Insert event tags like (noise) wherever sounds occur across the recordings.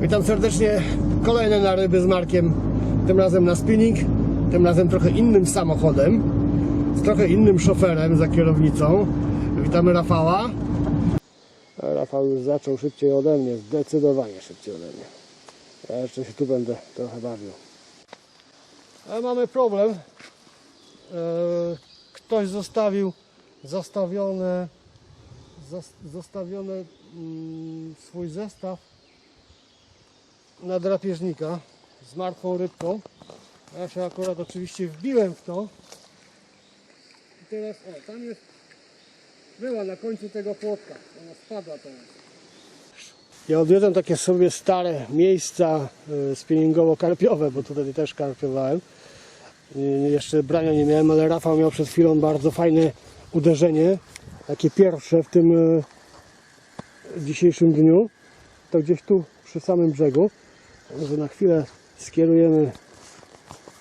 Witam serdecznie. Kolejne na ryby z Markiem. Tym razem na spinning. Tym razem trochę innym samochodem. Z trochę innym szoferem za kierownicą. Witamy Rafała. Rafał już zaczął szybciej ode mnie. Zdecydowanie szybciej ode mnie. Ja jeszcze się tu będę trochę bawił. Ale mamy problem. Eee, Ktoś zostawił zostawione zas- zostawione mm, swój zestaw na drapieżnika z martwą rybką. Ja się akurat oczywiście wbiłem w to. I teraz, o, tam jest, była na końcu tego płotka. Ona spadła teraz. Ja odwiedzam takie sobie stare miejsca y, spinningowo-karpiowe, bo tutaj też karpiowałem. Jeszcze brania nie miałem, ale Rafał miał przed chwilą bardzo fajne uderzenie. Takie pierwsze w tym y, dzisiejszym dniu. To gdzieś tu przy samym brzegu. Może na chwilę skierujemy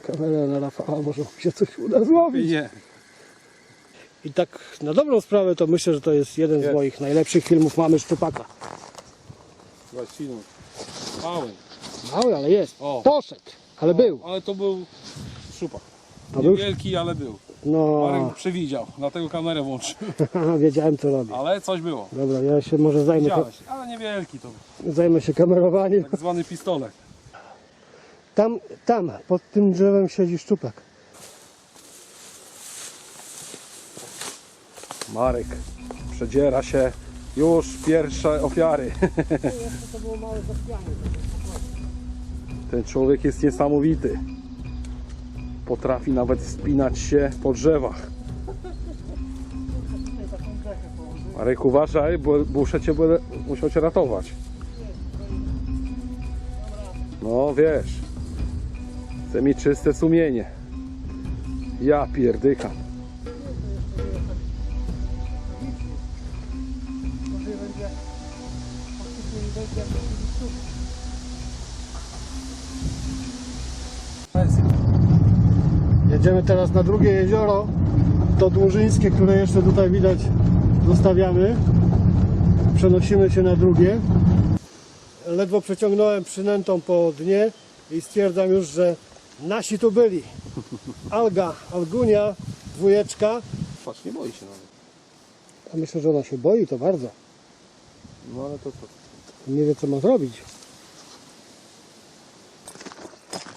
kamerę na Rafała, może się coś uda złowić. Nie. I tak na dobrą sprawę to myślę, że to jest jeden z moich najlepszych filmów Mamy Szczupaka. Właściwie. Mały. Mały, ale jest. O. Poszedł, ale był. Ale to był szupak. To był? Niewielki, ale był. No, Marek przewidział, dlatego kamerę włączył. (laughs) wiedziałem co robię. Ale coś było. Dobra, ja się może zajmę, Widziałeś, ale niewielki to był. zajmę się kamerowaniem. Tak zwany pistolet. Tam, tam, pod tym drzewem siedzi szczupak. Marek przedziera się. Już pierwsze ofiary. (laughs) To było małe zaspianie. Ten człowiek jest niesamowity. Potrafi nawet wspinać się po drzewach. Marek uważaj, bo muszę cię musiał cię ratować. No wiesz. Chcę mieć czyste sumienie. Ja pierdykam. Jedziemy teraz na drugie jezioro, to Dłużyńskie, które jeszcze tutaj widać, zostawiamy. Przenosimy się na drugie. Ledwo przeciągnąłem przynętą po dnie i stwierdzam już, że nasi tu byli. Alga, Algunia, dwójeczka. Patrz, nie boi się nawet. A myślę, że ona się boi to bardzo. No ale to co? Nie wie co ma zrobić.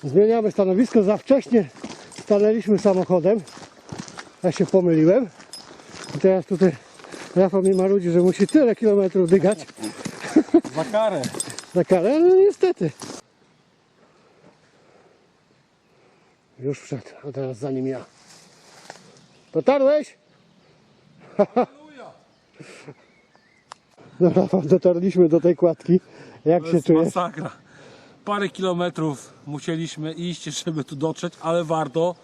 Zmieniamy stanowisko. Za wcześnie stanęliśmy samochodem. Ja się pomyliłem. I teraz tutaj Rafał mi marudzi, że musi tyle kilometrów dygać Za (laughs) karę. na karę, no niestety. Już wszedł, a teraz za nim ja. Dotarłeś? (laughs) No Rafał, dotarliśmy do tej kładki. Jak To się jest czujesz? masakra. Parę kilometrów musieliśmy iść, żeby tu dotrzeć, ale warto.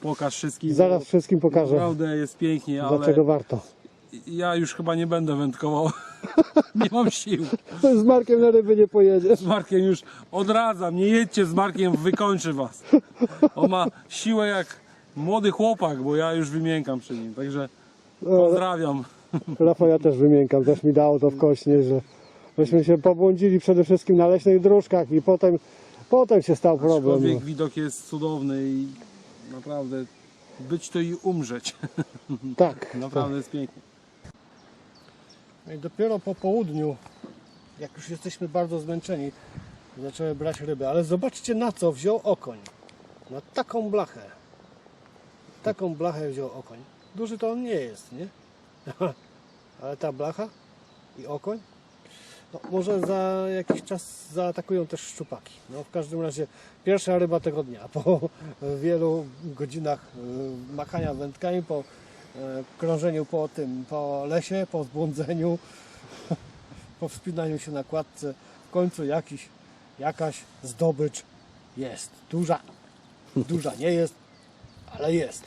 Pokaż wszystkim. Zaraz wszystkim pokażę, Naprawdę jest pięknie, ale dlaczego warto. ja już chyba nie będę wędkował. (laughs) nie mam sił. Z Markiem na ryby nie pojedziesz. Z Markiem już odradzam. Nie jedźcie z Markiem, wykończy was. On ma siłę jak młody chłopak, bo ja już wymiękam przy nim. Także No, pozdrawiam. Rafał ja też wymiękam, też mi dało to w kośnie, że myśmy się pobłądzili przede wszystkim na leśnych dróżkach i potem, potem się stał problem. Człowiek No. widok jest cudowny i naprawdę być to i umrzeć. (laughs) Tak. Naprawdę jest pięknie. No I dopiero po południu, jak już jesteśmy bardzo zmęczeni, zaczęły brać ryby. Ale zobaczcie na co wziął okoń. Na taką blachę. Taką blachę wziął okoń. Duży to on nie jest, nie? (laughs) Ale ta blacha i okoń. No, może za jakiś czas zaatakują też szczupaki. No, w każdym razie pierwsza ryba tego dnia. Po wielu godzinach y, machania wędkami, po e, krążeniu po tym, po lesie, po zbłądzeniu, (laughs) po wspinaniu się na kładce, w końcu jakiś, jakaś zdobycz jest. Duża. Duża nie jest, ale jest.